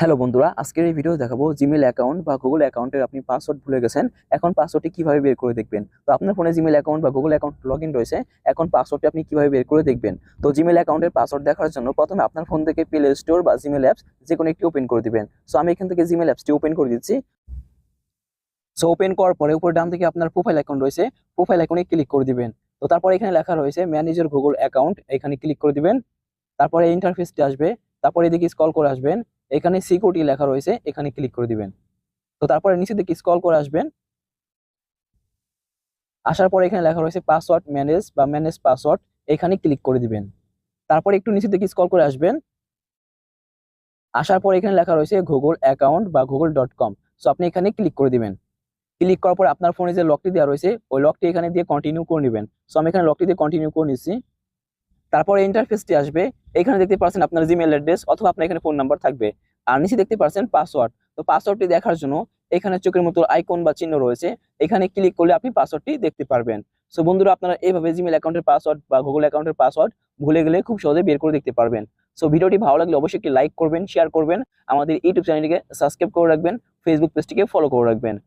Hello বন্ধুরা, আজকের এই ভিডিও দেখাবো জিমেল অ্যাকাউন্ট বা গুগল অ্যাকাউন্টের আপনি পাসওয়ার্ড ভুলে গেছেন, এখন পাসওয়ার্ডটি কীভাবে বের করে দেখবেন? তো আপনার ফোনে জিমেল অ্যাকাউন্ট বা গুগল অ্যাকাউন্ট লগ রয়েছে, এখন পাসওয়ার্ডটি আপনি কীভাবে বের করে দেখবেন? তো জিমেল অ্যাকাউন্টের পাসওয়ার্ড দেখার জন্য প্রথমে আপনার ফোন থেকে প্লে স্টোর বা জিমেল অ্যাপস যে কোনো একটি ওপেন করে দিবেন। সো আমি এখান থেকে জিমেল অ্যাপসটি ওপেন করে দিচ্ছি। সো ওপেন করার পরে উপরে ডান থেকে আপনার প্রোফাইল অ্যাকাউন্ট রয়েছে প্রোফাইল অ্যাকাউন্টে ক্লিক করে দিবেন। তো তারপরে এখানে লেখা রয়েছে ম্যানেজার গুগল অ্যাকাউন্ট এখানে ক্লিক করে দিবেন। তারপরে ইন্টারফেসটি আসবে, তারপরে এদিকে স্ক্রল করে আসবেন। এখানে সিকিউরিটি লেখা রয়েছে, এখানে ক্লিক করে দিবেন। তো তারপরে নিচে দিকে স্ক্রল করে আসবেন। আসার পরে এখানে লেখা রয়েছে পাসওয়ার্ড ম্যানেজ বা ম্যানেজ পাসওয়ার্ড এখানে ক্লিক করে দিবেন। তারপরে একটু নিচে দিকে স্ক্রল করে আসবেন। আসার পরে এখানে লেখা রয়েছে গুগল অ্যাকাউন্ট বা গুগল ডট কম সো আপনি এখানে ক্লিক করে দিবেন। ক্লিক করার পর আপনার ফোনে যে লকটি দেওয়া রয়েছে, ওই লকটি এখানে দিয়ে কন্টিনিউ করে নেবেন। সো আমি এখানে লকটি দিয়ে কন্টিনিউ করে নিচ্ছি। তারপরে ইন্টারফেসটি আসবে। এখানে দেখতে পাচ্ছেন আপনার জিমেল অ্যাড্রেস অথবা আপনার এখানে ফোন নাম্বার থাকবে। আর নিচে দেখতে পাচ্ছেন পাসওয়ার্ড তো পাসওয়ার্ডটি দেখার জন্য এখানে চোখের মতো আইকন বা চিহ্ন রয়েছে। এখানে ক্লিক করলে আপনি পাসওয়ার্ডটি দেখতে পারবেন। সো বন্ধুরা, আপনারা এইভাবে জিমেল অ্যাকাউন্টের পাসওয়ার্ড বা গুগল অ্যাকাউন্টের পাসওয়ার্ড ভুলে গেলে খুব সহজে বের করে দেখতে পারবেন। সো ভিডিওটি ভালো লাগলে অবশ্যই একটি লাইক করবেন শেয়ার করবেন। আমাদের ইউটিউব চ্যানেলটিকে সাবস্ক্রাইব করে রাখবেন। ফেসবুক পেজটিকে ফলো করে রাখবেন।